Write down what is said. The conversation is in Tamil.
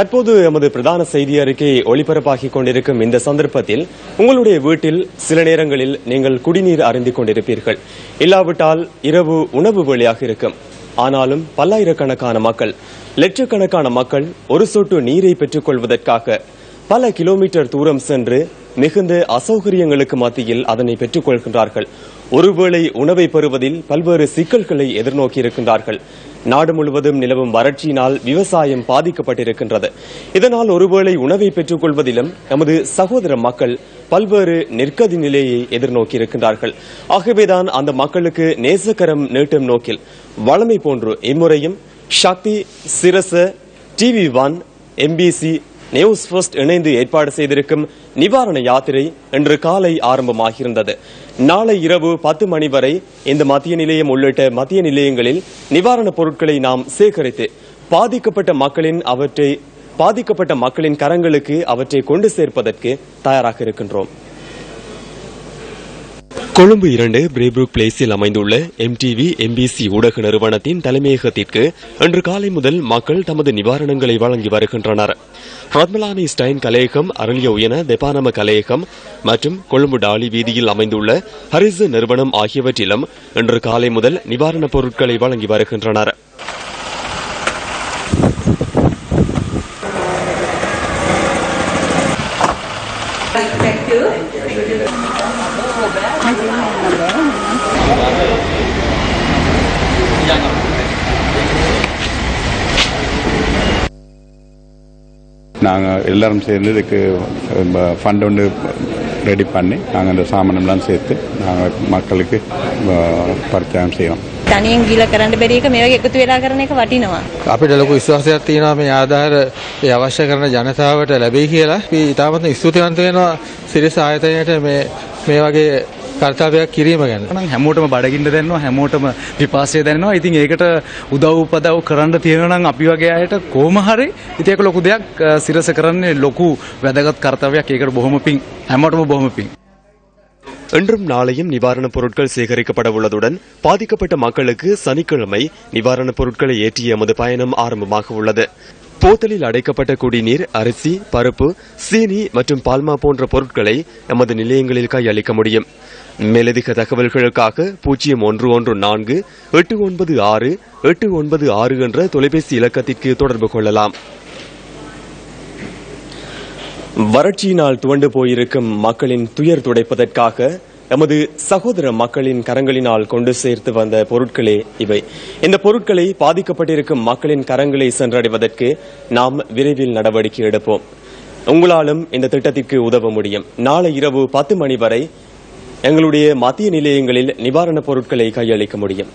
தற்போது எமது பிரதான செய்தி அறிக்கை ஒளிபரப்பாகிக் கொண்டிருக்கும் இந்த சந்தர்ப்பத்தில் உங்களுடைய வீட்டில் சில நேரங்களில் நீங்கள் குடிநீர் அருந்திக் கொண்டிருப்பீர்கள். இல்லாவிட்டால் இரவு உணவு வேலையாக இருக்கும். ஆனாலும் பல்லாயிரக்கணக்கான மக்கள் லட்சக்கணக்கான மக்கள் ஒரு சொட்டு நீரை பெற்றுக் கொள்வதற்காக பல கிலோமீட்டர் தூரம் சென்று மிகுந்த அசௌகரியங்களுக்கு மத்தியில் அதனை பெற்றுக் கொள்கின்றார்கள். ஒருவேளை உணவை பெறுவதில் பல்வேறு சிக்கல்களை எதிர்நோக்கி இருக்கின்றார்கள் நாடு முழுவதும் நிலவும் வறட்சியினால் விவசாயம் பாதிக்கப்பட்டிருக்கின்றது. இதனால் ஒருவேளை உணவை பெற்றுக் கொள்வதிலும் நமது சகோதர மக்கள் பல்வேறு நெருக்கடி நிலையை எதிர்நோக்கி இருக்கின்றார்கள் ஆகவேதான் அந்த மக்களுக்கு நேசக்கரம் நீட்டும் நோக்கில் வளமை போன்று இம்முறையும் Sakthi Sirasa TV one MBC news first இணைந்து ஏற்பாடு செய்திருக்கும் நிவாரண யாத்திரை இன்று காலை ஆரம்பமாகியிருந்தது. நாளை இரவு பத்து மணி வரை இந்த மத்திய நிலையம் உள்ளிட்ட மத்திய நிலையங்களில் நிவாரணப் பொருட்களை நாம் சேகரித்து பாதிக்கப்பட்ட மக்களின் அவற்றை பாதிக்கப்பட்ட மக்களின் கரங்களுக்கு அவற்றை கொண்டு சேர்ப்பதற்கு தயாராக இருக்கின்றோம். கொழும்பு இரண்டு பிரேபுக் பிளேஸில் அமைந்துள்ள எம்டிவி எம்பிசி ஊடக நிறுவனத்தின் தலைமையகத்திற்கு இன்று காலை முதல் மக்கள் தமது நிவாரணங்களை வழங்கி வருகின்றனர். ரத்மலானி ஸ்டைன் கலையகம் அருளிய உயன தெபானம கலையகம் மற்றும் கொழும்பு டாலி வீதியில் அமைந்துள்ள ஹரிசு நிறுவனம் ஆகியவற்றிலும் இன்று காலை முதல் நிவாரணப் பொருட்களை வழங்கி வருகின்றனர். நாங்கள் எல்லாரும் சேர்ந்து இதுக்கு ஃபண்ட் ஒன்று ரெடி பண்ணி நாங்கள் அந்த சாமானம்லாம் சேர்த்து நாங்கள் மக்களுக்கு பரிச்சயம் செய்வோம் තනියෙන් ගිල කරන්න බැරි එක මේ වගේ එකතු වෙලා කරන එක වටිනවා. අපිට ලොකු විශ්වාසයක් තියෙනවා මේ ආධාර මේ අවශ්‍ය කරන ජනතාවට ලැබෙයි කියලා. අපි ඉතාමත් ස්තුතිවන්ත වෙනවා සිරිස ආයතනයට මේ මේ වගේ කර්තව්‍යයක් කිරීම ගැන. නම් හැමෝටම බඩගින්න දැනනවා හැමෝටම පිපාසය දැනනවා ඉතින් ඒකට උදව් උපදව් කරන්න තියෙනවා නම් අපි වගේ අයට කොහොම හරි ඉතින් ඒක ලොකු දෙයක් සිරස කරන්නේ ලොකු වැදගත් කර්තව්‍යයක් ඒකට බොහොම පිං හැමෝටම බොහොම පිං இன்றும் நாளையும் நிவாரணப் பொருட்கள் சேகரிக்கப்பட உள்ளதுடன் பாதிக்கப்பட்ட மக்களுக்கு சனிக்கிழமை நிவாரணப் பொருட்களை ஏற்றிய எமது பயணம் ஆரம்பமாக உள்ளது. போத்தலில் அடைக்கப்பட்ட குடிநீர் அரிசி பருப்பு சீனி மற்றும் பால்மா போன்ற பொருட்களை எமது நிலையங்களில் கையளிக்க முடியும். மேலதிக தகவல்களுக்காக பூஜ்ஜியம் ஒன்று ஒன்று நான்கு எட்டு ஒன்பது ஆறு எட்டு ஒன்பது ஆறு என்ற தொலைபேசி இலக்கத்திற்கு தொடர்பு கொள்ளலாம். வறட்சியினால் துவண்டு போயிருக்கும் மக்களின் துயர் துடைப்பதற்காக எமது சகோதர மக்களின் கரங்களினால் கொண்டு சேர்த்து வந்த பொருட்களே இவை. இந்த பொருட்களை பாதிக்கப்பட்டிருக்கும் மக்களின் கரங்களை சென்றடைவதற்கு நாம் விரைவில் நடவடிக்கை எடுப்போம். உங்களாலும் இந்த திட்டத்திற்கு உதவ முடியும். நாளை இரவு பத்து மணி வரை எங்களுடைய மத்திய நிலையங்களில் நிவாரணப் பொருட்களை கையளிக்க முடியும்.